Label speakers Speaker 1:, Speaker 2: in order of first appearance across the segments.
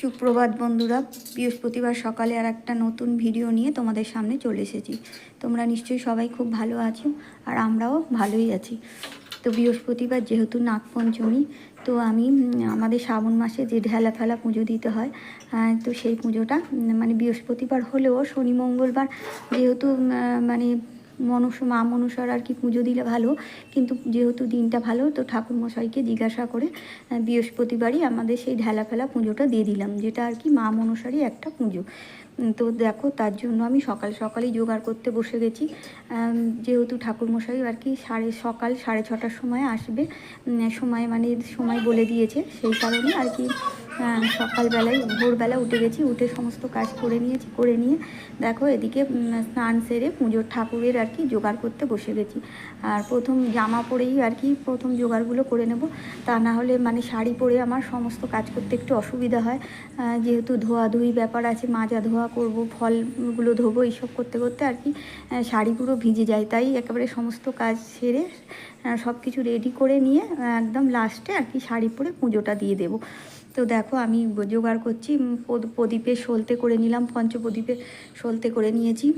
Speaker 1: সুপ্রভাত বন্ধুরা, বৃহস্পতিবার সকালে আর একটা নতুন ভিডিও নিয়ে তোমাদের সামনে চলে এসেছি। তোমরা নিশ্চয়ই সবাই খুব ভালো আছো আর আমরাও ভালোই আছি। তো বৃহস্পতিবার যেহেতু নাগপঞ্চমী, তো আমি আমাদের শ্রাবণ মাসে যে ঢেলা ফেলা পুজো দিতে হয় তো সেই পুজোটা মানে বৃহস্পতিবার হলেও শনি মঙ্গলবার যেহেতু মানে মনস মা মনসার আর কি পুজো দিলে ভালো। কিন্তু যেহেতু দিনটা ভালো, তো ঠাকুর মশাইকে জিজ্ঞাসা করে বৃহস্পতিবারই আমাদের সেই ঢেলা ফেলা পুজোটা দিয়ে দিলাম, যেটা আর কি মা মনসারই একটা পুজো। তো দেখো, তার জন্য আমি সকাল সকালেই জোগাড় করতে বসে গেছি। যেহেতু ঠাকুরমশাই আর কি সাড়ে সকাল সাড়ে ছটার সময় আসবে সময় মানে সময় বলে দিয়েছে, সেই কারণে আর কি সকালবেলায়, ভোরবেলা উঠে গেছি, উঠে সমস্ত কাজ করে নিয়েছি, করে নিয়ে দেখো এদিকে স্নান সেরে পুজোর ঠাকুরের আর কি জোগাড় করতে বসে গেছি। আর প্রথম জামা পরেই আর কি প্রথম জোগাড়গুলো করে নেব, তা না হলে মানে শাড়ি পরে আমার সমস্ত কাজ করতে একটু অসুবিধা হয়। যেহেতু ধোয়াধুয়ি ব্যাপার আছে, মাজা ধোয়া করব, ফলগুলো ধোবো, এইসব করতে করতে আর কি শাড়ি পুরো ভিজে যায়। তাই একেবারে সমস্ত কাজ সেরে সব কিছু রেডি করে নিয়ে একদম লাস্টে আর কি শাড়ি পরে পুজোটা দিয়ে দেবো। তো দেখো আমি জোগাড় করছি প্রদীপে সলতে করে নিলাম, পঞ্চপ্রদীপে সলতে করে নিয়েছি।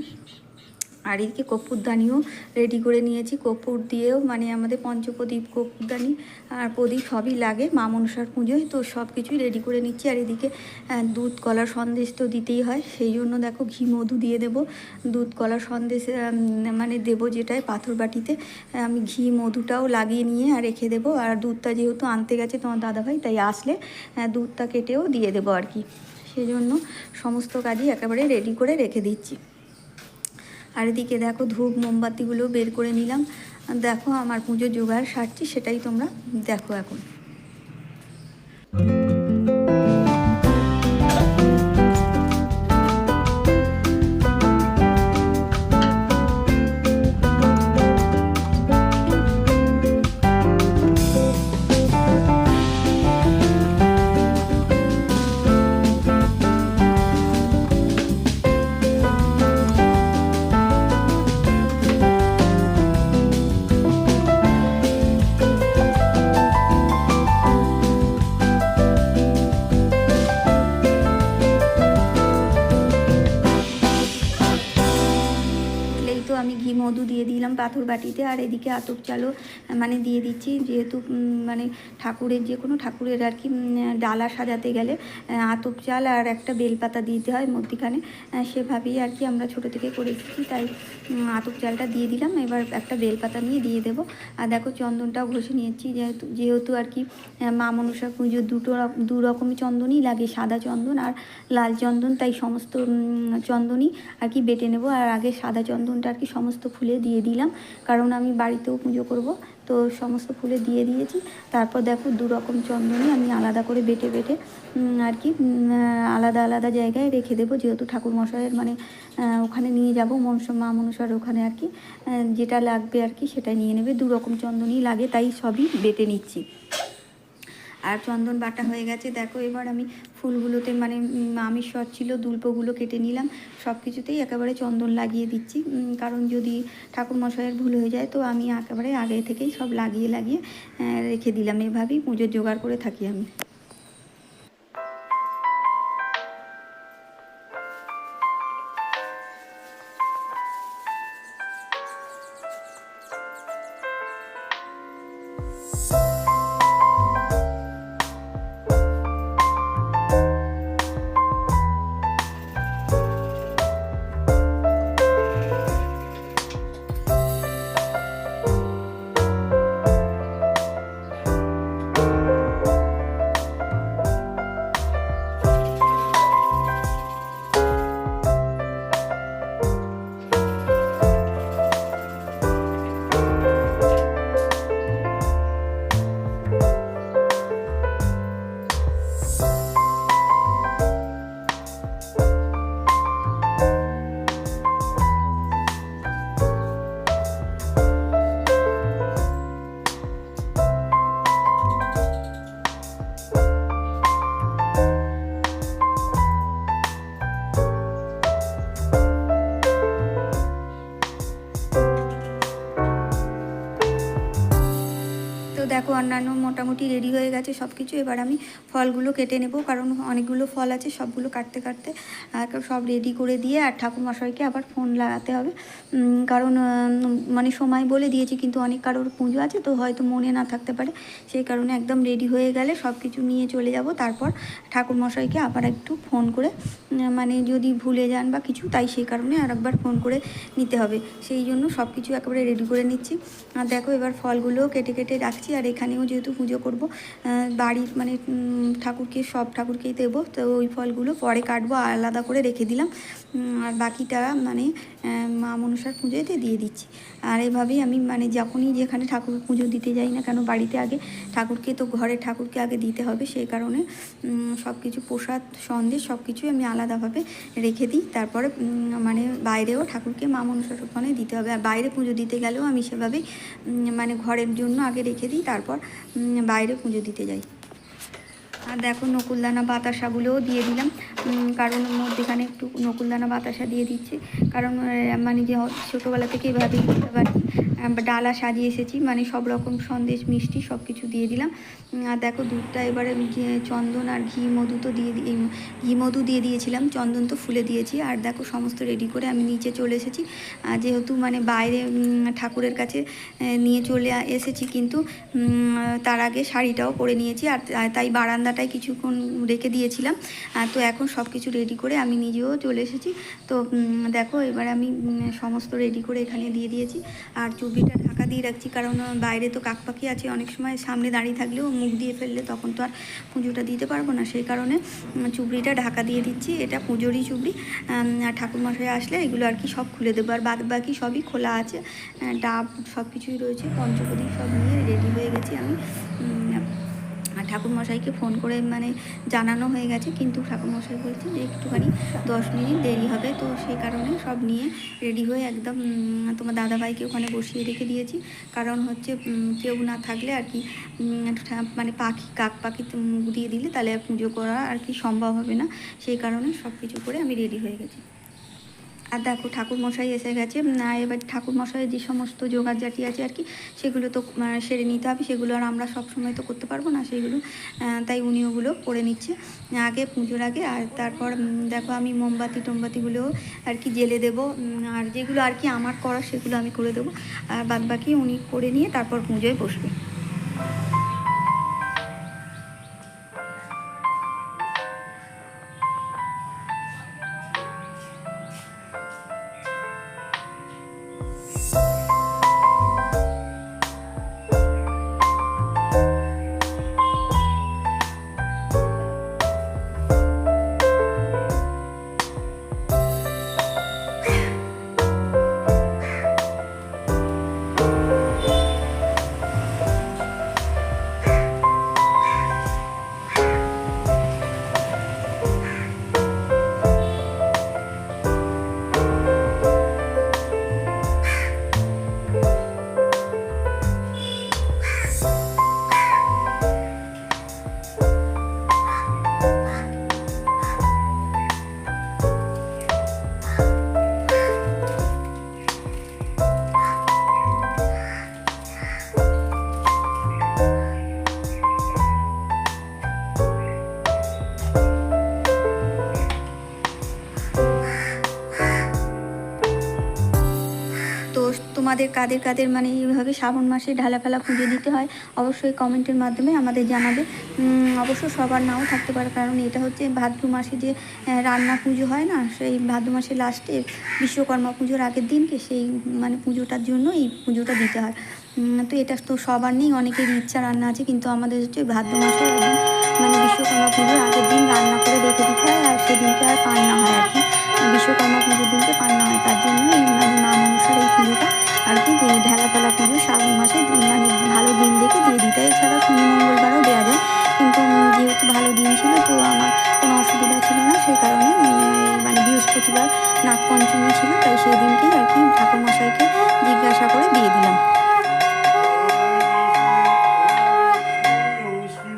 Speaker 1: আর এদিকে কর্পূরদানিও রেডি করে নিয়েছি। কর্পূর দিয়েও মানে আমাদের পঞ্চপ্রদীপ কর্পূরদানি আর প্রদীপ সবই লাগে, মা মনসার পুজোয়। তো সব কিছুই রেডি করে নিচ্ছি। আর এদিকে দুধ কলার সন্দেশ তো দিতেই হয়। সেই জন্য দেখো ঘি, মধু দিয়ে দেবো। দুধ কলার সন্দেশ মানে দেবো যেটায় পাথর বাটিতে। আমি ঘি, মধুটাও লাগিয়ে নিয়ে আর রেখে দেবো। আর দুধটা যেহেতু আনতে গেছে তোমার দাদাভাই, তাই আসলে দুধটা কেটেও দিয়ে দেবো আর কি। সেই জন্য সমস্ত কাজই একেবারে রেডি করে রেখে দিচ্ছি। আর এদিকে দেখো ধূপ, মোমবাতিগুলো বের করে নিলাম। দেখো আমার পুজো জোগাড় সারছি, সেটাই তোমরা দেখো এখন। দিয়ে দিলাম পাথর বাটিতে আর এদিকে আতপ চালও মানে দিয়ে দিচ্ছি। যেহেতু মানে ঠাকুরের যে কোনো ঠাকুরের আর কি ডালা সাজাতে গেলে আতপ চাল আর একটা বেলপাতা দিতে হয় মধ্যিখানে। সেভাবেই আর কি আমরা ছোটো থেকে করে এসেছি, তাই আতপ চালটা দিয়ে দিলাম। এবার একটা বেলপাতা নিয়ে দিয়ে দেবো। আর দেখো চন্দনটাও ঘষে নিয়েছি। যেহেতু যেহেতু আর কি মা মনসা পুজো দুটো দু রকমই চন্দনই লাগে, সাদা চন্দন আর লাল চন্দন। তাই সমস্ত চন্দনই আর কি বেটে নেব। আর আগে সাদা চন্দনটা আর কি সমস্ত ফুলে দিয়ে দিলাম। কারণ আমি বাড়িতেও পুজো করব। তো সমস্ত ফুলে দিয়ে দিয়েছি। তারপর দেখো দু রকম চন্দনই আমি আলাদা করে বেটে বেটে আর কি আলাদা আলাদা জায়গায় রেখে দেবো। যেহেতু ঠাকুর মশাইয়ের মানে ওখানে নিয়ে যাব, মনসা, মা মনসার ওখানে আর কি যেটা লাগবে আর কি সেটা নিয়ে নেবে। দু রকম চন্দনই লাগে, তাই সবই বেটে নিচ্ছি। আর চন্দন বাটা হয়ে গেছে। দেখো, এবার আমি ফুলগুলোতে মানে আমিষ সর ছিল, দুল্পগুলো কেটে নিলাম। সব কিছুতেই একেবারে চন্দন লাগিয়ে দিচ্ছি। কারণ যদি ঠাকুর মশাইয়ের ভুল হয়ে যায়, তো আমি একেবারে আগে থেকেই সব লাগিয়ে লাগিয়ে রেখে দিলাম। এভাবেই পুজোর জোগাড় করে থাকি আমি। অন্যান্য মোটামুটি রেডি হয়ে গেছে সব কিছু এবার আমি ফলগুলো কেটে নেব, কারণ অনেকগুলো ফল আছে, সবগুলো কাটতে কাটতে সব রেডি করে দিয়ে আর ঠাকুরমশাইকে আবার ফোন লাগাতে হবে। কারণ মানে সময় বলে দিয়েছি, কিন্তু অনেক কারোর পুজো আছে, তো হয়তো মনে না থাকতে পারে। সেই কারণে একদম রেডি হয়ে গেলে সব কিছু নিয়ে চলে যাব। তারপর ঠাকুরমশাইকে আবার একটু ফোন করে মানে যদি ভুলে যান বা কিছু, তাই সেই কারণে আর একবার ফোন করে নিতে হবে। সেই জন্য সব কিছু একেবারে রেডি করে নিচ্ছি। আর দেখো, এবার ফলগুলো কেটে কেটে রাখছি। আর এখানেও যেহেতু পুজো করব বাড়ির মানে ঠাকুরকে সব ঠাকুরকেই দেবো। তো ওই ফলগুলো পরে কাটবো, আলাদা করে রেখে দিলাম। আর বাকিটা মানে মা মনসার পুজোতে দিয়ে দিচ্ছি। আর এভাবেই আমি মানে যখনই যেখানে ঠাকুর পুজো দিতে যাই না কেন, বাড়িতে আগে ঠাকুরকে তো ঘরে ঠাকুরকে আগে দিতে হবে, সেই কারণে সব কিছু প্রসাদ, সন্দেশ সব কিছুই আমি আলাদাভাবে রেখে দিই। তারপরে মানে বাইরেও ঠাকুরকে মা মনসার ওখানে দিতে হবে। আর বাইরে পুজো দিতে গেলেও আমি সেভাবেই মানে ঘরের জন্য আগে রেখে দিই, তারপর বাইরে পুজো দিতে যাই। আর দেখো নকুলদানা বাতাসাগুলোও দিয়ে দিলাম। কারণ মধ্যেখানে একটু নকুলদানা বাতাসা দিয়ে দিচ্ছে। কারণ মানে যে ছোটোবেলা থেকে এভাবেই করতে আহ, ডালা সাজিয়ে এসেছি মানে সব রকম সন্দেশ, মিষ্টি সব কিছু দিয়ে দিলাম। আর দেখো দুধটা এবারে চন্দন আর ঘি মধু তো দিয়ে ঘি মধু দিয়ে দিয়েছিলাম, চন্দন তো ফুলে দিয়েছি। আর দেখো সমস্ত রেডি করে আমি নিচে চলে এসেছি। যেহেতু মানে বাইরে ঠাকুরের কাছে নিয়ে চলে এসেছি কিন্তু তার আগে শাড়িটাও পরে নিয়েছি। আর তাই বারান্দাটায় কিছুক্ষণ রেখে দিয়েছিলাম। তো এখন সব কিছু রেডি করে আমি নিজেও চলে এসেছি। তো দেখো এবার আমি সমস্ত রেডি করে এখানে দিয়ে দিয়েছি। আর চুবড়িটা ঢাকা দিয়ে রাখছি, কারণ বাইরে তো কাকপাখি আছে, অনেক সময় সামনে দাঁড়িয়ে থাকলেও মুখ দিয়ে ফেললে তখন তো আর পুজোটা দিতে পারব না। সেই কারণে চুবড়িটা ঢাকা দিয়ে দিচ্ছি, এটা পুজোরই চুবড়ি। আর ঠাকুরমশাই আসলে এগুলো আর কি সব খুলে দেবো, আর বাদ বাকি সবই খোলা আছে। ডাব সব কিছুই রয়েছে পঞ্চপদী সব নিয়ে রেডি হয়ে গেছি আমি। আর ঠাকুরমশাইকে ফোন করে মানে জানানো হয়ে গেছে, কিন্তু ঠাকুরমশাই বলছে যে একটুখানি দশ মিনিট দেরি হবে, তো সেই কারণে সব নিয়ে রেডি হয়ে একদম তোমার দাদাভাইকে ওখানে বসিয়ে রেখে দিয়েছি। কারণ হচ্ছে কেউ না থাকলে আর কি মানে পাখি, কাক পাখি দিয়ে দিলে তাহলে পুজো করা আর কি সম্ভব হবে না। সেই কারণে সব কিছু করে আমি রেডি হয়ে গেছি। আর দেখো ঠাকুর মশাই এসে গেছে এবার ঠাকুর মশাইয়ের যে সমস্ত জোগাড় জাতি আছে আর কি, সেগুলো তো সেরে নিতে হবে, সেগুলো আর আমরা সব সময় তো করতে পারব না, সেগুলো তাই উনি ওগুলো করে নিচ্ছে। আগে পুজোর আগে, আর তারপর দেখো আমি মোমবাতি টোমবাতিগুলোও আর কি জেলে দেবো আর যেগুলো আর কি আমার করা সেগুলো আমি করে দেবো, আর বাদ বাকি উনি করে নিয়ে তারপর পুজোয় বসবে। তোমাদের কাদের কাদের মানে এইভাবে শ্রাবণ মাসে ঢালা ফেলা পুজো দিতে হয়, অবশ্যই কমেন্টের মাধ্যমে আমাদের জানাবে। অবশ্য সবার নাও থাকতে পারে, কারণ এটা হচ্ছে ভাদ্র মাসে যে রান্না পুজো হয় না, সেই ভাদ্র মাসে লাস্টে বিশ্বকর্মা পুজোর আগের দিনকে সেই মানে পুজোটার জন্য এই পুজোটা দিতে হয়। তো এটা তো সবার নেই, অনেকের ইচ্ছা রান্না আছে, কিন্তু আমাদের হচ্ছে ভাদ্র মাসে মানে বিশ্বকর্মা পুজোর আগের দিন রান্না করে রেখে দিতে হয়, আর সেদিনকে আর পান্না হয় আর কি। বিশ্বকর্মা পুজোর দিনকে পান্না হয়, তার জন্য এই বৃহস্পতিবার নাগপঞ্চমী ছিল, তাই সেই দিনকেই আর কি ঠাকুর মশাইকে জিজ্ঞাসা করে দিয়ে দিলাম।
Speaker 2: ওম শ্রী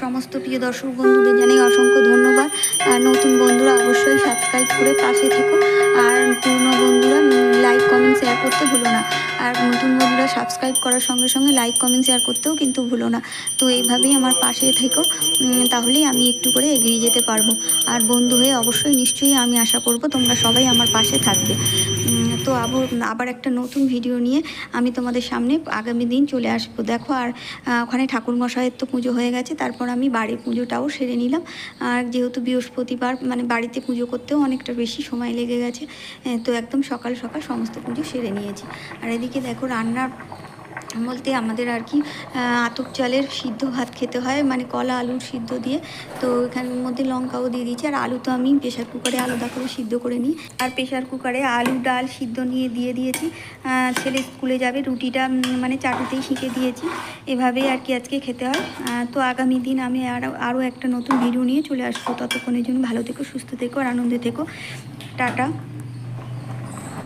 Speaker 1: সমস্ত প্রিয় দর্শক বন্ধুদের জানাই অসংখ্য ধন্যবাদ। আর নতুন বন্ধুরা অবশ্যই সাবস্ক্রাইব করে পাশে থেকো। আর পুরনো বন্ধুরা লাইক কমেন্ট শেয়ার করতে ভুলো না। আর নতুন বন্ধুরা সাবস্ক্রাইব করার সঙ্গে সঙ্গে লাইক কমেন্ট শেয়ার করতেও কিন্তু ভুলো না। তো এইভাবেই আমার পাশে থেকো। তাহলেই আমি একটু করে এগিয়ে যেতে পারব। আর বন্ধু হয়ে অবশ্যই নিশ্চয়ই আমি আশা করব তোমরা সবাই আমার পাশে থাকবে। তো আবার আবার একটা নতুন ভিডিও নিয়ে আমি তোমাদের সামনে আগামী দিন চলে আসব। দেখো, আর ওখানে ঠাকুর মশাইয়ের তো পুজো হয়ে গেছে, তারপর আমি বাড়ির পুজোটাও সেরে নিলাম। আর যেহেতু বৃহস্পতিবার মানে বাড়িতে পুজো করতেও অনেকটা বেশি সময় লেগে গেছে তো একদম সকাল সকাল সমস্ত পুজো সেরে নিয়েছি। আর এদিকে দেখো, রান্নার বলতে আমাদের আর কি আতপ চালের সিদ্ধ ভাত খেতে হয় মানে কলা আলুর সিদ্ধ দিয়ে। তো এখানের মধ্যে লঙ্কাও দিয়ে দিয়েছি, আর আলু তো আমি প্রেশার কুকারে আলাদা করে সিদ্ধ করে নিই। আর প্রেশার কুকারে আলু, ডাল সিদ্ধ নিয়ে দিয়ে দিয়েছি। ছেলে স্কুলে যাবে, রুটিটা মানে চাটুতেই শিখে দিয়েছি। এভাবেই আর কি আজকে খেতে হয়। তো আগামী দিন আমি আরও আরও একটা নতুন ভিডিও নিয়ে চলে আসব। ততক্ষণের জন্য ভালো থেকো, সুস্থ থেকো, আর আনন্দে থেকো। টাটা।